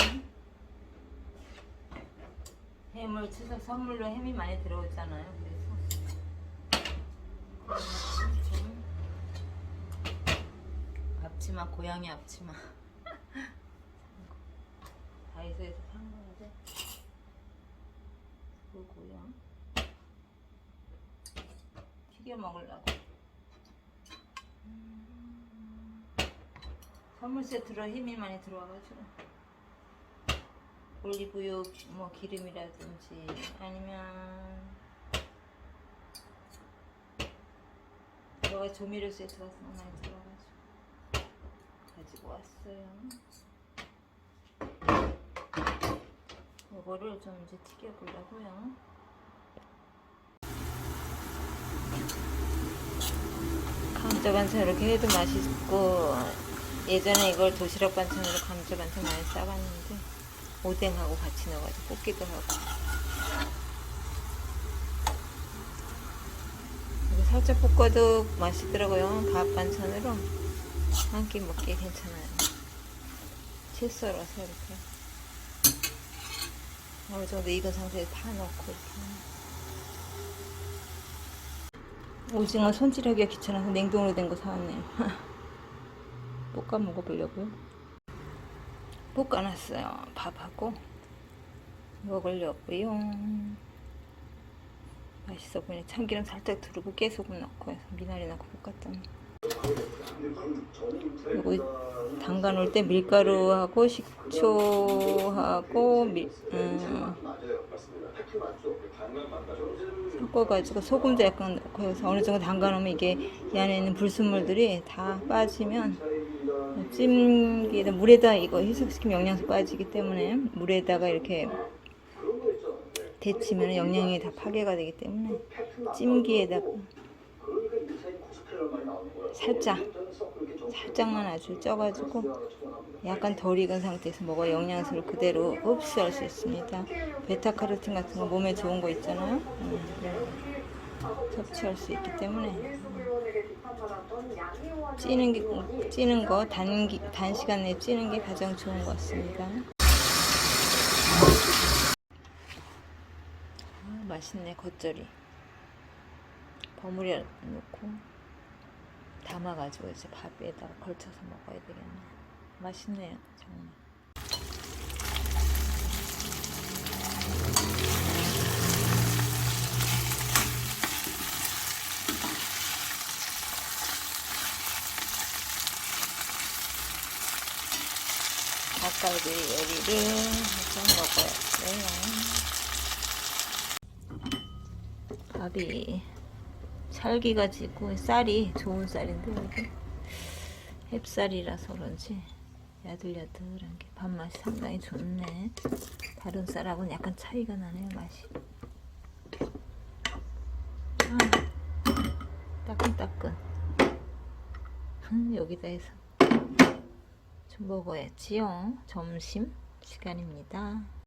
햄. 햄을 추석 선물로 햄이 많이 들어오잖아요. 그래서 좀 앞치마 고양이 앞치마 다이소에서 산 건데 그거고요. 튀겨 먹으려고. 음, 선물 세트로 힘이 많이 들어와가지고 올리브유 뭐 기름이라든지 아니면 뭐가 조미료 세트 같은 거 많이 들어가지고 가지고 왔어요. 이거를 좀 이제 튀겨 보려고요. 감자 반찬 이렇게 해도 맛있고 예전에 이걸 도시락 반찬으로 감자 반찬 많이 싸봤는데 오뎅하고 같이 넣어가지고 볶기도 하고. 이거 살짝 볶아도 맛있더라고요. 밥 반찬으로. 한 끼 먹기 괜찮아요. 채 썰어서 이렇게. 어느 정도 익은 상태에 파 넣고 이렇게. 오징어 손질하기가 귀찮아서 냉동으로 된 거 사왔네요. 볶아 먹어보려고요 볶아놨어요. 밥하고. 먹으려고요. 맛있어 보이네. 참기름 살짝 두르고 깨소금 넣고 해서 미나리 넣고 볶았더니. 이거 담가 놓을 때 밀가루하고 식초하고 미, 음, 섞어가지고 소금도 약간 넣고 해서 어느 정도 담가 놓으면 이게 이 안에 있는 불순물들이 다 빠지면 찜기에다 물에다 이거 희석시키면 영양소 빠지기 때문에 물에다가 이렇게 데치면 영양이 다 파괴가 되기 때문에 찜기에다가 살짝 살짝만 아주 쪄가지고 약간 덜 익은 상태에서 먹어 영양소를 그대로 흡수할 수 있습니다. 베타카로틴 같은 거 몸에 좋은 거 있잖아요. 음, 섭취할 수 있기 때문에 찌는 게 찌는 거 단기 단시간 내에 찌는 게 가장 좋은 것 같습니다. 아, 맛있네 겉절이. 버무려 놓고 담아가지고 이제 밥에다가 걸쳐서 먹어야 되겠네. 맛있네요 정말. 닭갈비 요리를 해서 먹어야 돼요. 밥이 찰기가 지고 쌀이 좋은 쌀인데 여기 햅쌀이라서 그런지 야들야들한 게 밥맛이 상당히 좋네. 다른 쌀하고는 약간 차이가 나네요 맛이. 아, 따끈따끈. 음, 여기다 해서 좀 먹어야지요. 점심 시간입니다.